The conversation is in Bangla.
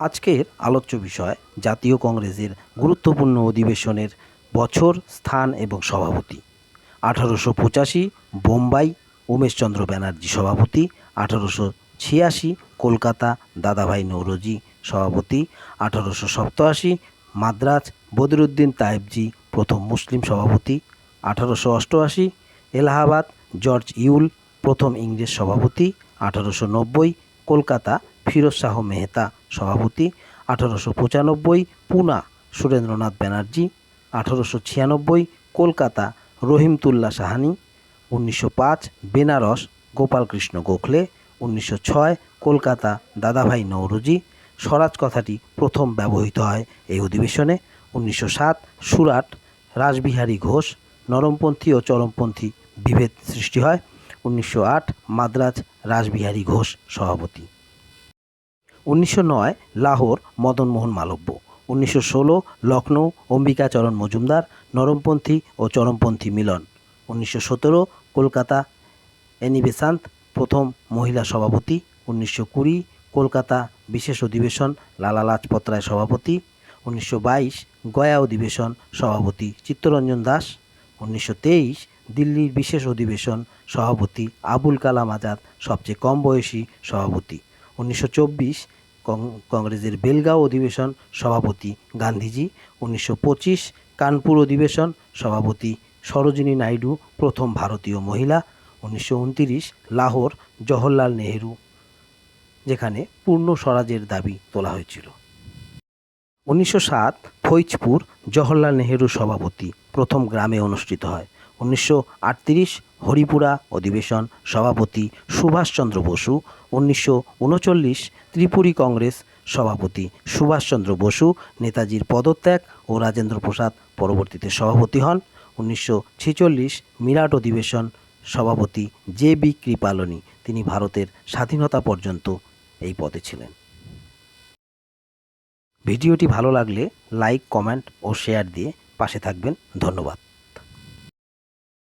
আজকের আলোচ্য বিষয় জাতীয় কংগ্রেসের গুরুত্বপূর্ণ অধিবেশনের বছর, স্থান এবং সভাপতি। আঠারোশো পঁচাশি বোম্বাই উমেশচন্দ্র ব্যানার্জি সভাপতি, আঠারোশো ছিয়াশি কলকাতা দাদাভাই নৌরোজি সভাপতি, আঠারোশো সপ্তআশি মাদ্রাজ বদরুদ্দিন তায়েবজি প্রথম মুসলিম সভাপতি, আঠারোশো অষ্টআশি এলাহাবাদ জর্জ ইউল প্রথম ইংরেজ সভাপতি, আঠারোশো নব্বই কলকাতা ফিরোজ শাহ মেহতা, সভাপতি, আঠারোশো পঁচানব্বই, পুনা, সুরেন্দ্রনাথ ব্যানার্জি, আঠারোশো ছিয়ানব্বই, কলকাতা, রহিমতুল্লাহ সাহানি, উনিশশো পাঁচ, বেনারস, গোপালকৃষ্ণ গোখলে, উনিশশো ছয়, কলকাতা, দাদাভাই নৌরুজি স্বরাজ কথাটি প্রথম ব্যবহৃত হয় এই অধিবেশনে, উনিশশো সাত, সুরাট, রাসবিহারী ঘোষ, নরমপন্থী ও চরমপন্থী বিভেদ সৃষ্টি হয়, উনিশশো আট, মাদ্রাজ, রাসবিহারী ঘোষ সভাপতি। উনিশশো নয়, লাহোর, মদনমোহন মালব্য। উনিশশো ষোলো লখনৌ অম্বিকাচরণ মজুমদার, নরমপন্থী ও চরমপন্থী মিলন। উনিশশো সতেরো, কলকাতা অ্যানি বেসান্ত প্রথম মহিলা সভাপতি। উনিশশো কুড়ি, কলকাতা বিশেষ অধিবেশন, লালা লাজপত রায় সভাপতি। উনিশশো বাইশ, গয়া অধিবেশন, সভাপতি চিত্তরঞ্জন দাস। উনিশশো তেইশ, দিল্লির বিশেষ অধিবেশন, সভাপতি আবুল কালাম আজাদ, সবচেয়ে কম বয়সী সভাপতি। উনিশশো চব্বিশ কংগ্রেসের বেলগাঁও অধিবেশন সভাপতি গান্ধীজি, উনিশশো পঁচিশ কানপুর অধিবেশন সভাপতি সরোজিনী নাইডু, প্রথম ভারতীয় মহিলা, উনিশশো লাহোর জওহরলাল নেহেরু, যেখানে পূর্ণ স্বরাজের দাবি তোলা হয়েছিল। উনিশশো সাত ফৈজপুর জওহরলাল নেহেরু সভাপতি প্রথম গ্রামে অনুষ্ঠিত হয়। উনিশশো আটত্রিশ হরিপুরা অধিবেশন সভাপতি সুভাষচন্দ্র বসু, উনিশশো উনচল্লিশ ত্রিপুরী কংগ্রেস সভাপতি সুভাষচন্দ্র বসু, নেতাজির পদত্যাগ ও রাজেন্দ্র প্রসাদ পরবর্তীতে সভাপতি হন, উনিশশো ছেচল্লিশ মিরাট অধিবেশন সভাপতি জে বি কৃপালনী, তিনি ভারতের স্বাধীনতা পর্যন্ত এই পদে ছিলেন। ভিডিওটি ভালো লাগলে লাইক, কমেন্ট ও শেয়ার দিয়ে পাশে থাকবেন। ধন্যবাদ।